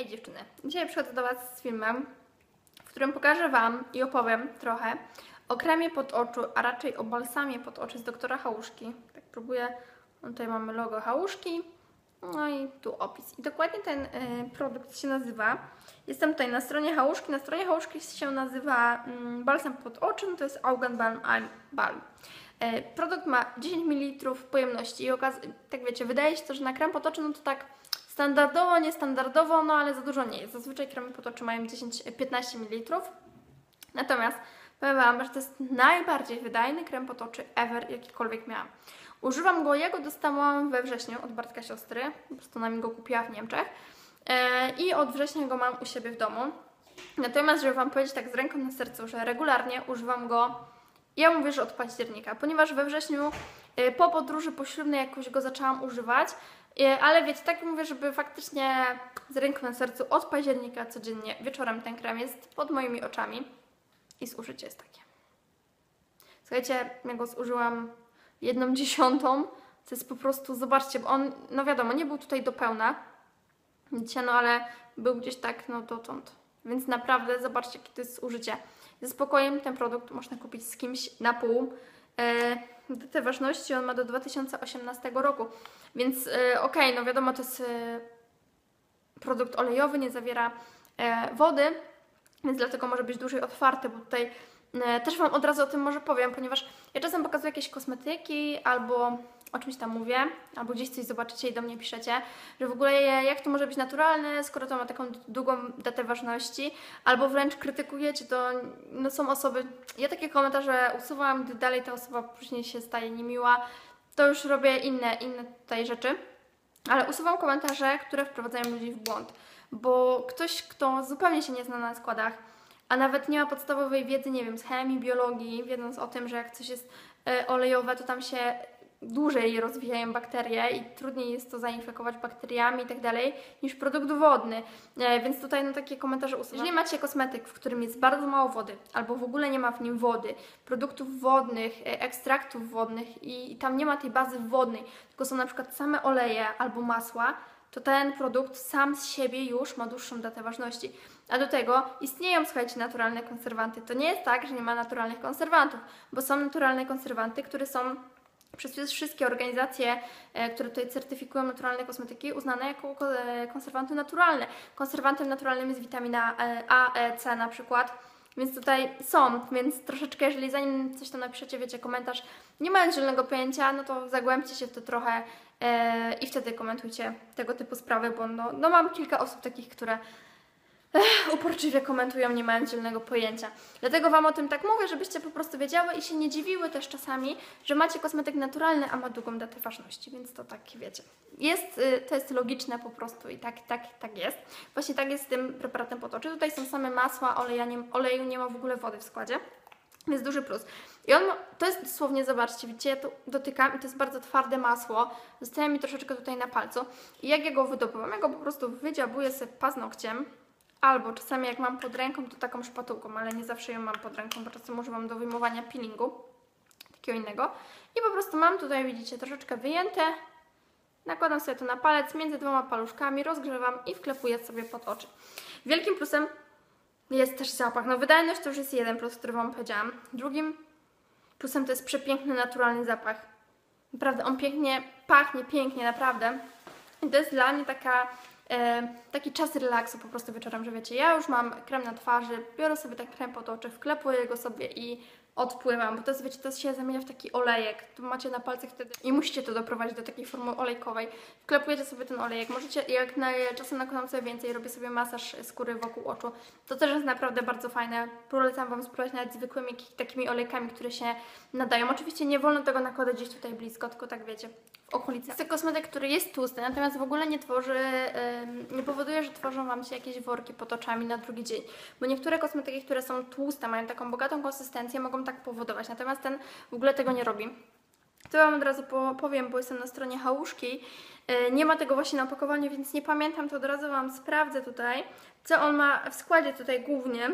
Hej dziewczyny, dzisiaj przychodzę do Was z filmem, w którym pokażę Wam i opowiem trochę o kremie pod oczu, a raczej o balsamie pod oczy z doktora Hałuszki. Tak próbuję, tutaj mamy logo Hałuszki, no i tu opis. I dokładnie ten y, produkt się nazywa, jestem tutaj na stronie Hałuszki, na stronie Hałuszki się nazywa mm, balsam pod oczy, no to jest Augen Balm Balm. E, Produkt ma 10 ml pojemności i tak wiecie, wydaje się to, że na krem pod oczy no to tak standardowo, niestandardowo, no ale za dużo nie jest. Zazwyczaj kremy pod oczy mają 10-15 ml. Natomiast powiem Wam, że to jest najbardziej wydajny krem pod oczy ever, jakikolwiek miałam. Używam go, ja go dostałam we wrześniu od Bartka siostry, po prostu ona mi go kupiła w Niemczech e, i od września go mam u siebie w domu. Natomiast, żeby Wam powiedzieć tak z ręką na sercu, że regularnie używam go ja mówię, że od października, ponieważ we wrześniu y, po podróży poślubnej jakoś go zaczęłam używać, y, ale wiecie, tak mówię, żeby faktycznie z ręką na sercu od października codziennie wieczorem ten krem jest pod moimi oczami i zużycie jest takie. Słuchajcie, ja go zużyłam jedną dziesiątą, to jest po prostu, zobaczcie, bo on, no wiadomo, nie był tutaj do pełna, no ale był gdzieś tak, no dotąd. Więc naprawdę zobaczcie, jakie to jest zużycie. Ze spokojem ten produkt można kupić z kimś na pół. E, Datę ważności on ma do 2018 roku, więc e, okej, okay, no wiadomo, to jest e, produkt olejowy, nie zawiera wody, więc dlatego może być dłużej otwarty, bo tutaj też Wam od razu o tym może powiem, ponieważ ja czasem pokazuję jakieś kosmetyki albo o czymś tam mówię, albo gdzieś coś zobaczycie i do mnie piszecie, że w ogóle jak to może być naturalne, skoro to ma taką długą datę ważności, albo wręcz krytykujecie, to no są osoby, ja takie komentarze usuwam, gdy dalej ta osoba później się staje niemiła, to już robię inne, inne tutaj rzeczy, ale usuwam komentarze, które wprowadzają ludzi w błąd, bo ktoś, kto zupełnie się nie zna na składach, a nawet nie ma podstawowej wiedzy, nie wiem, z chemii, biologii, wiedząc o tym, że jak coś jest e, olejowe, to tam się dłużej rozwijają bakterie i trudniej jest to zainfekować bakteriami i tak dalej niż produkt wodny. E, więc tutaj no takie komentarze usuwam. Jeżeli macie kosmetyk, w którym jest bardzo mało wody albo w ogóle nie ma w nim wody, produktów wodnych, e, ekstraktów wodnych i, tam nie ma tej bazy wodnej, tylko są na przykład same oleje albo masła, to ten produkt sam z siebie już ma dłuższą datę ważności. A do tego istnieją, słuchajcie, naturalne konserwanty. To nie jest tak, że nie ma naturalnych konserwantów, bo są naturalne konserwanty, które są przez wszystkie organizacje, e, które tutaj certyfikują naturalne kosmetyki, uznane jako e, konserwanty naturalne. Konserwantem naturalnym jest witamina e, A, E, C na przykład. Więc tutaj są, więc troszeczkę, jeżeli zanim coś tam napiszecie, wiecie, komentarz, nie mając zielonego pojęcia, no to zagłębcie się w to trochę i wtedy komentujcie tego typu sprawy, bo no, no mam kilka osób takich, które Ech, uporczywie komentują, nie mając zielonego pojęcia. Dlatego Wam o tym tak mówię, żebyście po prostu wiedziały i się nie dziwiły też czasami, że macie kosmetyk naturalny, a ma długą datę ważności, więc to tak wiecie. Jest, y, to jest logiczne po prostu i tak, tak, tak jest. Właśnie tak jest z tym preparatem pod oczy. Tutaj są same masła, oleja, nie, oleju nie ma w ogóle wody w składzie. Jest duży plus. I on, to jest dosłownie, zobaczcie, widzicie, ja tu dotykam i to jest bardzo twarde masło. Zostaje mi troszeczkę tutaj na palcu. I jak ja go wydobywam, ja go po prostu wydziabuję sobie paznokciem Albo czasami jak mam pod ręką, to taką szpatułką, ale nie zawsze ją mam pod ręką, bo czasem używam do wyjmowania peelingu, takiego innego. I po prostu mam tutaj, widzicie, troszeczkę wyjęte. Nakładam sobie to na palec między dwoma paluszkami, rozgrzewam i wklepuję sobie pod oczy. Wielkim plusem jest też zapach. No wydajność to już jest jeden plus, który Wam powiedziałam. Drugim plusem to jest przepiękny, naturalny zapach. Naprawdę, on pięknie pachnie, pięknie, naprawdę. I to jest dla mnie taka taki czas relaksu po prostu wieczorem, że wiecie, ja już mam krem na twarzy, biorę sobie ten krem pod oczy, wklepuję go sobie i odpływam, bo to wiecie, to się zamienia w taki olejek, tu macie na palcach wtedy i musicie to doprowadzić do takiej formy olejkowej. Wklepujecie sobie ten olejek, możecie, jak na, czasem nakładam sobie więcej, robię sobie masaż skóry wokół oczu, to też jest naprawdę bardzo fajne. Polecam Wam spróbować nawet zwykłymi takimi olejkami, które się nadają. Oczywiście nie wolno tego nakładać gdzieś tutaj blisko, tylko tak wiecie, w okolicy. Jest to kosmetyk, który jest tłusty, natomiast w ogóle nie tworzy, yy, nie powoduje, że tworzą Wam się jakieś worki pod oczami na drugi dzień, bo niektóre kosmetyki, które są tłuste, mają taką bogatą konsystencję, mogą tak powodować, natomiast ten w ogóle tego nie robi. To Wam od razu powiem, bo jestem na stronie Hałuszki. E, nie ma tego właśnie na opakowaniu, więc nie pamiętam, to od razu Wam sprawdzę tutaj, co on ma w składzie tutaj głównie.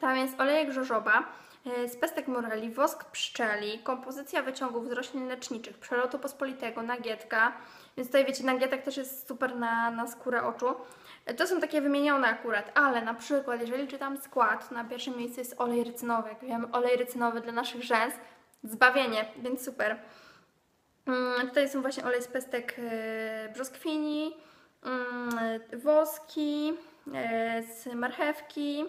Tam jest olejek żożoba, E, Z pestek moreli, wosk pszczeli, kompozycja wyciągów z roślin leczniczych, przelotu pospolitego, nagietka. Więc tutaj wiecie, nagietek też jest super na, na skórę oczu. To są takie wymienione akurat, ale na przykład jeżeli czytam skład, na pierwszym miejscu jest olej rycynowy. Jak wiemy, olej rycynowy dla naszych rzęs, zbawienie, więc super. Mm, Tutaj są właśnie olej z pestek e, brzoskwini, mm, woski, e, z marchewki.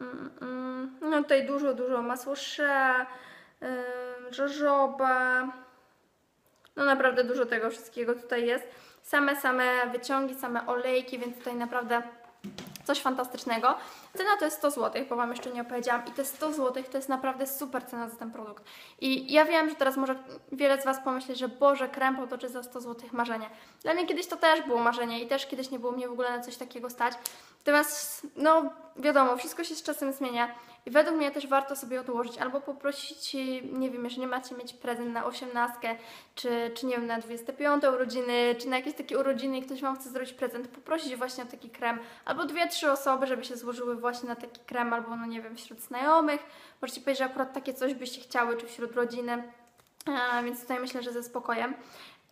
Mm. No tutaj dużo, dużo masło shea, ym, żożoba. No naprawdę dużo tego wszystkiego tutaj jest. Same, same wyciągi, same olejki, więc tutaj naprawdę coś fantastycznego. Cena to jest 100 zł, bo Wam jeszcze nie opowiedziałam i te 100 zł to jest naprawdę super cena za ten produkt. I ja wiem, że teraz może wiele z Was pomyśli, że Boże, krem potoczy za 100 zł marzenie. Dla mnie kiedyś to też było marzenie i też kiedyś nie było mnie w ogóle na coś takiego stać. Natomiast, no wiadomo, wszystko się z czasem zmienia i według mnie też warto sobie odłożyć albo poprosić, nie wiem, jeżeli macie mieć prezent na 18, czy, czy nie wiem, na 25 urodziny, czy na jakieś takie urodziny i ktoś Wam chce zrobić prezent, poprosić właśnie o taki krem, albo dwie, trzy osoby, żeby się złożyły właśnie na taki krem, albo no nie wiem, wśród znajomych. Możecie powiedzieć, że akurat takie coś byście chciały, czy wśród rodziny, A, więc tutaj myślę, że ze spokojem.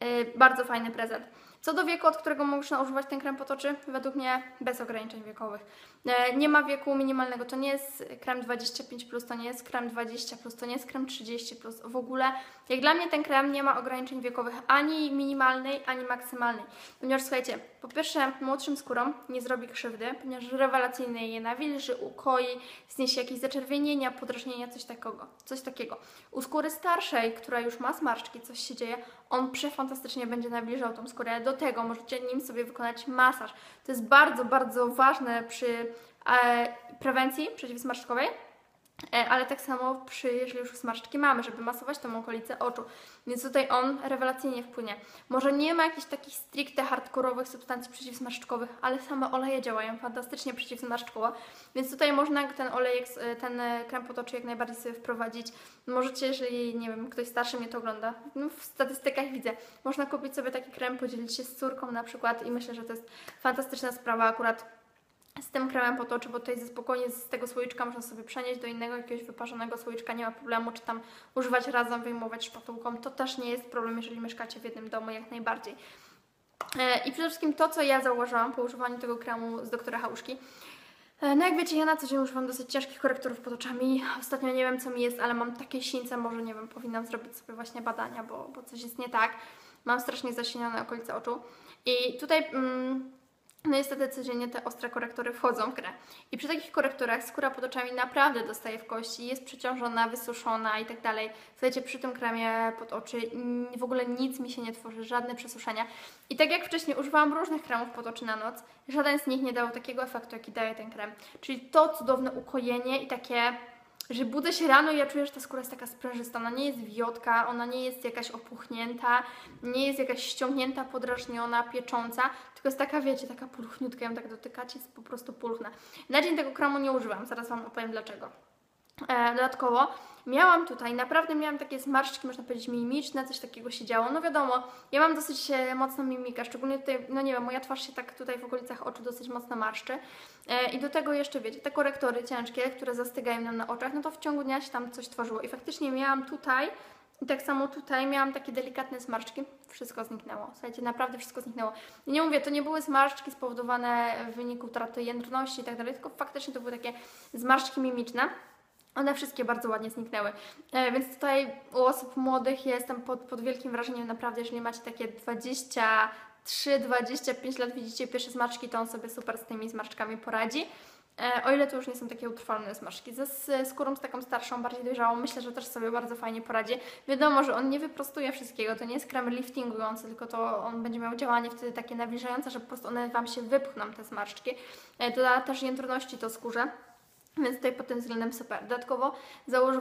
Yy, bardzo fajny prezent. Co do wieku, od którego można używać ten krem potoczy, według mnie bez ograniczeń wiekowych. E, Nie ma wieku minimalnego, to nie jest krem 25, to nie jest krem 20, to nie jest krem 30. W ogóle, jak dla mnie, ten krem nie ma ograniczeń wiekowych ani minimalnej, ani maksymalnej. Ponieważ słuchajcie, po pierwsze, młodszym skórom nie zrobi krzywdy, ponieważ rewelacyjnie je nawilży, ukoi, zniesie jakieś zaczerwienienia, podrażnienia, coś takiego. Coś takiego. U skóry starszej, która już ma smarczki, coś się dzieje, on przefantastycznie będzie nawilżał tą skórę. Do tego możecie nim sobie wykonać masaż. To jest bardzo, bardzo ważne przy prewencji przeciwsmarczkowej, e, ale tak samo przy, jeżeli już smarczki mamy, żeby masować tą okolicę oczu. Więc tutaj on rewelacyjnie wpłynie. Może nie ma jakichś takich stricte hardkorowych substancji przeciwsmarczkowych, ale same oleje działają fantastycznie przeciwsmarczkowo, więc tutaj można ten olejek, s- ten e, krem potoczy jak najbardziej sobie wprowadzić. Możecie, jeżeli, nie wiem, ktoś starszy mnie to ogląda, no w statystykach widzę, można kupić sobie taki krem, podzielić się z córką na przykład i myślę, że to jest fantastyczna sprawa akurat z tym kremem potoczy, bo tutaj ze spokojnie z tego słoiczka można sobie przenieść do innego jakiegoś wyparzonego słoiczka, nie ma problemu, czy tam używać razem, wyjmować szpatułką, to też nie jest problem, jeżeli mieszkacie w jednym domu, jak najbardziej. E, I przede wszystkim to, co ja zauważyłam po używaniu tego kremu z doktora Hałuszki, E, No jak wiecie, ja na co dzień używam dosyć ciężkich korektorów pod oczami. Ostatnio nie wiem co mi jest, ale mam takie sińce, może nie wiem, powinnam zrobić sobie właśnie badania, bo, bo coś jest nie tak. Mam strasznie zasinione okolice oczu. I tutaj mm, no niestety codziennie te ostre korektory wchodzą w grę. I przy takich korektorach skóra pod oczami naprawdę dostaje w kości, jest przeciążona, wysuszona i tak dalej. Słuchajcie, przy tym kremie pod oczy w ogóle nic mi się nie tworzy, żadne przesuszenia. I tak jak wcześniej używałam różnych kremów pod oczy na noc, żaden z nich nie dał takiego efektu, jaki daje ten krem. Czyli to cudowne ukojenie i takie że budzę się rano i ja czuję, że ta skóra jest taka sprężysta, ona nie jest wiotka, ona nie jest jakaś opuchnięta, nie jest jakaś ściągnięta, podrażniona, piecząca, tylko jest taka, wiecie, taka pulchniutka, ją tak dotykacie, jest po prostu pulchna. Na dzień tego kremu nie używam, zaraz Wam opowiem dlaczego. E, dodatkowo miałam tutaj, naprawdę miałam takie zmarszczki, można powiedzieć mimiczne, coś takiego się działo. No wiadomo, ja mam dosyć e, mocną mimikę, szczególnie tutaj, no nie wiem, moja twarz się tak tutaj w okolicach oczu dosyć mocno marszczy. E, I do tego jeszcze, wiecie, te korektory ciężkie, które zastygają nam na oczach, no to w ciągu dnia się tam coś tworzyło. I faktycznie miałam tutaj i tak samo tutaj miałam takie delikatne zmarszczki. Wszystko zniknęło. Słuchajcie, naprawdę wszystko zniknęło. I nie mówię, to nie były zmarszczki spowodowane w wyniku utraty jędrności i tak dalej, tylko faktycznie to były takie zmarszczki mimiczne. One wszystkie bardzo ładnie zniknęły. E, więc tutaj u osób młodych jestem pod, pod wielkim wrażeniem naprawdę, jeżeli macie takie 23-25 lat, widzicie pierwsze zmarszczki, to on sobie super z tymi zmarszczkami poradzi. E, o ile to już nie są takie utrwalone zmarszczki. Ze skórą z taką starszą, bardziej dojrzałą, myślę, że też sobie bardzo fajnie poradzi. Wiadomo, że on nie wyprostuje wszystkiego, to nie jest krem liftingujący, tylko to on będzie miał działanie wtedy takie nawilżające, że po prostu one Wam się wypchną, te zmarszczki. E, doda też jędrności to skórze. Więc tutaj pod tym względem super. Dodatkowo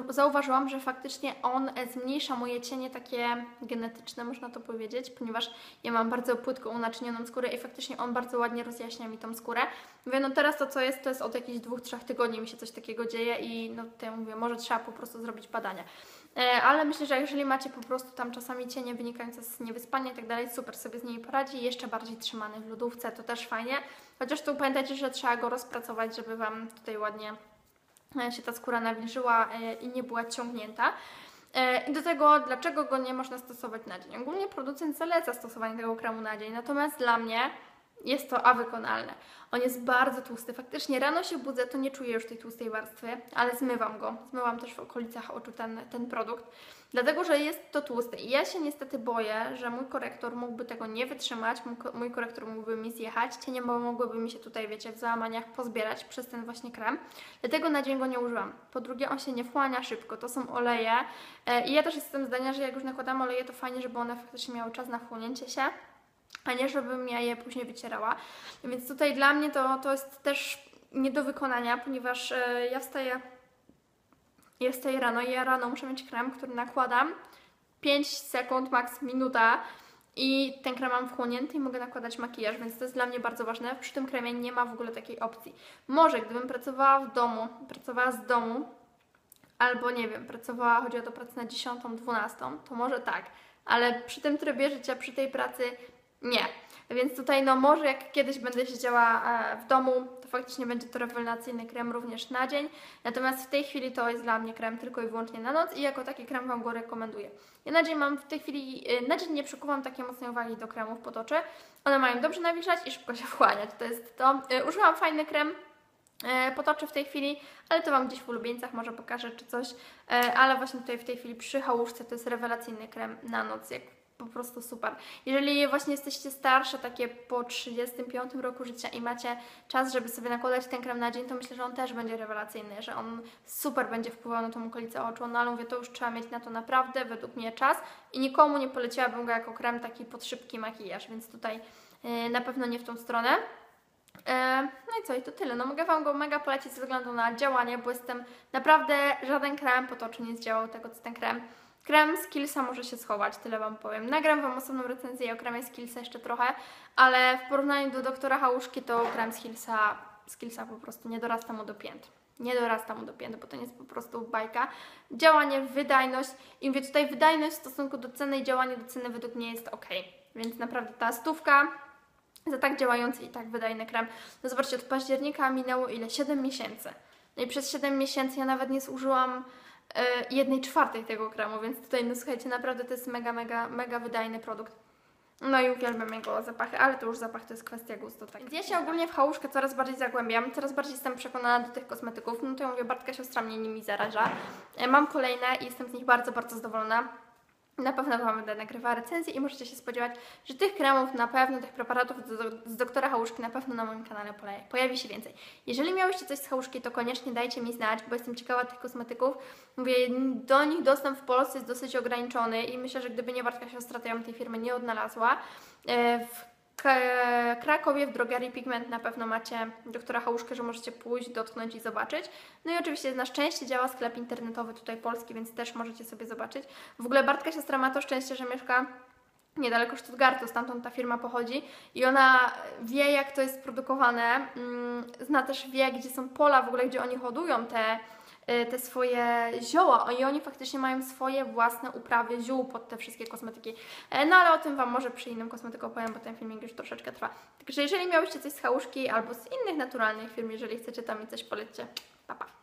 zauważyłam, że faktycznie on e, zmniejsza moje cienie takie genetyczne, można to powiedzieć, ponieważ ja mam bardzo płytko unaczynioną skórę i faktycznie on bardzo ładnie rozjaśnia mi tą skórę. Mówię, no teraz to co jest, to jest od jakichś dwóch, trzech tygodni mi się coś takiego dzieje i no tutaj mówię, może trzeba po prostu zrobić badania. E, ale myślę, że jeżeli macie po prostu tam czasami cienie wynikające z niewyspania i tak dalej, super sobie z nimi poradzi. Jeszcze bardziej trzymany w lodówce, to też fajnie. Chociaż tu pamiętajcie, że trzeba go rozpracować, żeby Wam tutaj ładnie e, się ta skóra nawilżyła e, i nie była ciągnięta. E, I do tego, dlaczego go nie można stosować na dzień? Ogólnie producent zaleca stosowanie tego kremu na dzień, natomiast dla mnie jest to awykonalne. On jest bardzo tłusty. Faktycznie rano się budzę, to nie czuję już tej tłustej warstwy, ale zmywam go. Zmywam też w okolicach oczu ten, ten produkt, dlatego że jest to tłusty. I ja się niestety boję, że mój korektor mógłby tego nie wytrzymać, mój, ko- mój korektor mógłby mi zjechać, cienie mogłyby mi się tutaj, wiecie, w załamaniach pozbierać przez ten właśnie krem. Dlatego na dzień go nie używam. Po drugie, on się nie wchłania szybko, to są oleje. E, I ja też jestem zdania, że jak już nakładam oleje, to fajnie, żeby one faktycznie miały czas na wchłonięcie się a nie żebym ja je później wycierała. Więc tutaj dla mnie to, to jest też nie do wykonania, ponieważ e, ja wstaję, ja wstaję rano i ja rano muszę mieć krem, który nakładam 5 sekund, maks minuta i ten krem mam wchłonięty i mogę nakładać makijaż, więc to jest dla mnie bardzo ważne. Przy tym kremie nie ma w ogóle takiej opcji. Może gdybym pracowała w domu, pracowała z domu, albo nie wiem, pracowała, chodzi o to pracę na 10, 12, to może tak, ale przy tym trybie życia, przy tej pracy nie. Więc tutaj, no może jak kiedyś będę siedziała e, w domu, to faktycznie będzie to rewelacyjny krem również na dzień. Natomiast w tej chwili to jest dla mnie krem tylko i wyłącznie na noc i jako taki krem Wam go rekomenduję. Ja na dzień mam w tej chwili, e, na dzień nie przykuwam takiej mocnej uwagi do kremów pod oczy. One mają dobrze nawilżać i szybko się wchłaniać. To jest to. E, Użyłam fajny krem, potoczy w tej chwili, ale to Wam gdzieś w ulubieńcach może pokażę czy coś, ale właśnie tutaj w tej chwili przy hałuszce to jest rewelacyjny krem na noc, jak po prostu super. Jeżeli właśnie jesteście starsze, takie po 35 roku życia i macie czas, żeby sobie nakładać ten krem na dzień, to myślę, że on też będzie rewelacyjny, że on super będzie wpływał na tą okolicę oczu, no ale mówię, to już trzeba mieć na to naprawdę, według mnie, czas i nikomu nie poleciłabym go jako krem taki pod szybki makijaż, więc tutaj e, na pewno nie w tą stronę. E, No i co, i to tyle. No mogę Wam go mega polecić ze względu na działanie, bo jestem naprawdę żaden krem pod oczy nie zdziałał tego, co ten krem. Krem z Killsa może się schować, tyle Wam powiem. Nagram Wam osobną recenzję o kremie z Killsa jeszcze trochę, ale w porównaniu do doktora Hałuszki to krem z Killsa, z Killsa po prostu nie dorasta mu do pięt. Nie dorasta mu do pięt, bo to nie jest po prostu bajka. Działanie, wydajność i mówię tutaj wydajność w stosunku do ceny i działanie do ceny według mnie jest ok. Więc naprawdę ta stówka za tak działający i tak wydajny krem. No zobaczcie, od października minęło ile? 7 miesięcy. No i przez 7 miesięcy ja nawet nie zużyłam jednej czwartej tego kremu, więc tutaj, no słuchajcie, naprawdę to jest mega, mega, mega wydajny produkt. No i uwielbiam jego zapachy, ale to już zapach to jest kwestia gustu. Tak. Więc ja się ogólnie w chałuszkę coraz bardziej zagłębiam, coraz bardziej jestem przekonana do tych kosmetyków. No to ja mówię, Bartka siostra mnie nimi zaraża. E, Mam kolejne i jestem z nich bardzo, bardzo zadowolona. Na pewno Wam będę nagrywała recenzję i możecie się spodziewać, że tych kremów na pewno, tych preparatów z, doktora Hałuszki na pewno na moim kanale pojawi się więcej. Jeżeli miałyście coś z Hałuszki, to koniecznie dajcie mi znać, bo jestem ciekawa tych kosmetyków. Mówię, do nich dostęp w Polsce jest dosyć ograniczony i myślę, że gdyby nie Bartka siostra, to ja bym tej firmy nie odnalazła. E, W Krakowie w drogerii Pigment na pewno macie doktora Hałuszkę, że możecie pójść, dotknąć i zobaczyć. No i oczywiście na szczęście działa sklep internetowy tutaj polski, więc też możecie sobie zobaczyć. W ogóle Bartka siostra ma to szczęście, że mieszka niedaleko Stuttgartu, stamtąd ta firma pochodzi i ona wie jak to jest produkowane, mm, zna też wie gdzie są pola w ogóle, gdzie oni hodują te, te swoje zioła i oni faktycznie mają swoje własne uprawy ziół pod te wszystkie kosmetyki. E, No ale o tym Wam może przy innym kosmetyku opowiem, bo ten filmik już troszeczkę trwa. Także jeżeli miałyście coś z chałuszki albo z innych naturalnych firm, jeżeli chcecie tam mi coś polećcie, pa pa.